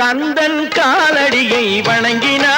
கந்தன் காலடியை வணங்கினார்.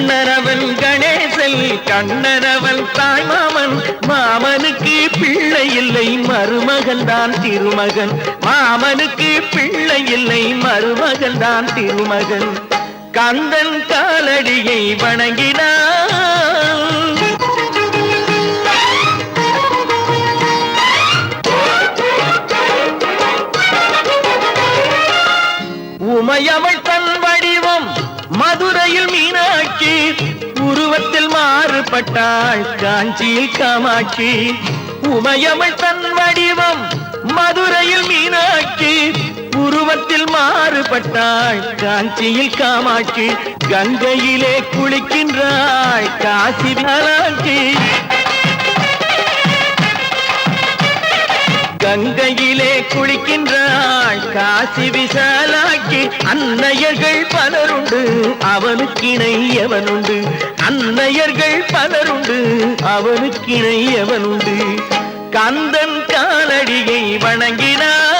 கண்ணரவன் கணேசன் கண்ணரவன் தாய் மாமன் மாமனுக்கு பிள்ளை இல்லை மருமகன் தான் திருமகன். மாமனுக்கு பிள்ளை இல்லை மருமகன் தான் திருமகன். கந்தன் காலடியை வணங்கினான். உமையவள் மாறுபட்டாள் காஞ்சியில் காமாட்சி உமையவள் தன் வடிவம் மதுரையில் மீனாட்சி உருவத்தில் மாறுபட்டாள் காஞ்சியில் காமாட்சி கங்கையிலே குளிக்கின்றாள் காசி நலாட்சி கங்கையிலே குளிக்கின்றாள். காசி விசாலாக்கி அன்னையர்கள் பலருண்டு. அவனுக்கிணை எவனுண்டு? அன்னையர்கள் பலருண்டு. அவனுக்கிணை எவனுண்டு? கந்தன் காலடியை வணங்கினார்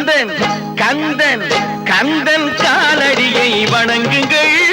கந்தன் கந்தன் கந்தன் காலடியை வணங்குங்கள்.